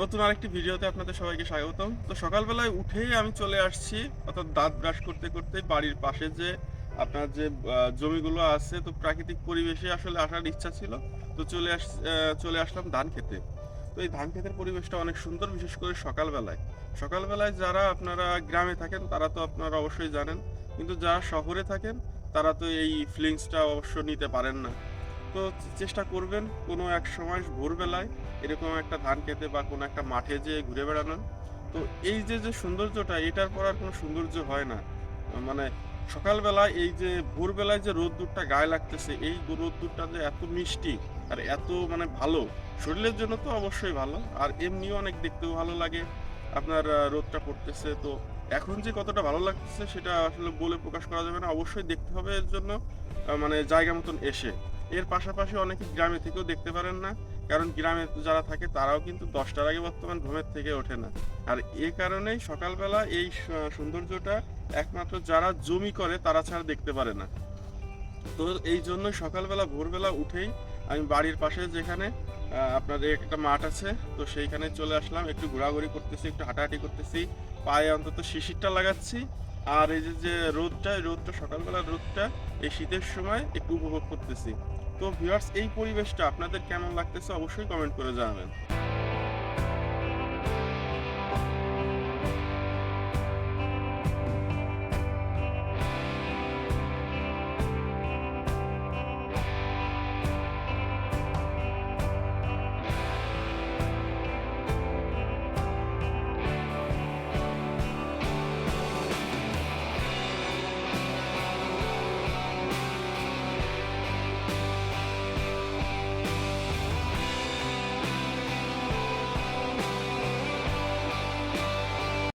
নতুন আরেকটি ভিডিওতে আপনাদের সবাইকে স্বাগতম। তো সকালবেলায় উঠেই আমি চলে আসছি, অর্থাৎ দাঁত ব্রাশ করতে করতে বাড়ির পাশে যে আপনার যে জমিগুলো আছে, তো প্রাকৃতিক পরিবেশে আসলে আসার ইচ্ছা ছিল। তো চলে আস চলে আসলাম ধান খেতে। তো এই ধান ক্ষেতের পরিবেশটা অনেক সুন্দর, বিশেষ করে সকালবেলায়। সকালবেলায় যারা আপনারা গ্রামে থাকেন, তারা তো আপনারা অবশ্যই জানেন। কিন্তু যারা শহরে থাকেন, তারা তো এই ফিলিংসটা অবশ্য নিতে পারেন না। তো চেষ্টা করবেন কোনো এক সময় ভোরবেলায় এরকম একটা ধান খেতে বা কোনো একটা মাঠে যে ঘুরে বেড়ানোর। তো এই যে যে সৌন্দর্যটা, এটার পর আর কোনো সৌন্দর্য হয় না। মানে সকালবেলায় এই যে, ভোরবেলায় যে রোদ্দুরটা গায়ে লাগতেছে, এই রোদ্দুরটা যে এত মিষ্টি আর এত মানে ভালো, শরীরের জন্য তো অবশ্যই ভালো। আর এমনিও অনেক দেখতেও ভালো লাগে, আপনার রোদটা পড়তেছে। তো এখন যে কতটা ভালো লাগতেছে সেটা আসলে বলে প্রকাশ করা যাবে না। অবশ্যই দেখতে হবে এর জন্য মানে জায়গা মতন এসে। এর পাশাপাশি অনেকে গ্রামে থেকেও দেখতে পারেন না, কারণ গ্রামে যারা থাকে তারাও কিন্তু দশটার আগে বর্তমান ঘুমের থেকে ওঠে না। আর এ কারণেই সকালবেলা এই সৌন্দর্যটা একমাত্র যারা জমি করে তারা ছাড়া দেখতে পারে না। তো এই জন্য সকালবেলা, ভোরবেলা উঠেই আমি বাড়ির পাশে যেখানে আপনার একটা মাঠ আছে, তো সেইখানে চলে আসলাম, একটু ঘোরাঘুরি করতেছি, একটু হাঁটাহাঁটি করতেছি। পায়ে অন্তত শিশিরটা লাগাচ্ছি। আর এই যে রোদটা রোদটা সকালবেলা রোদটা এই শীতের সময় একটু উপভোগ করতেছি। তো ভিউয়ার্স এই পরিবেশটা আপনাদের কেমন লাগতেছে অবশ্যই কমেন্ট করে জানাবেন।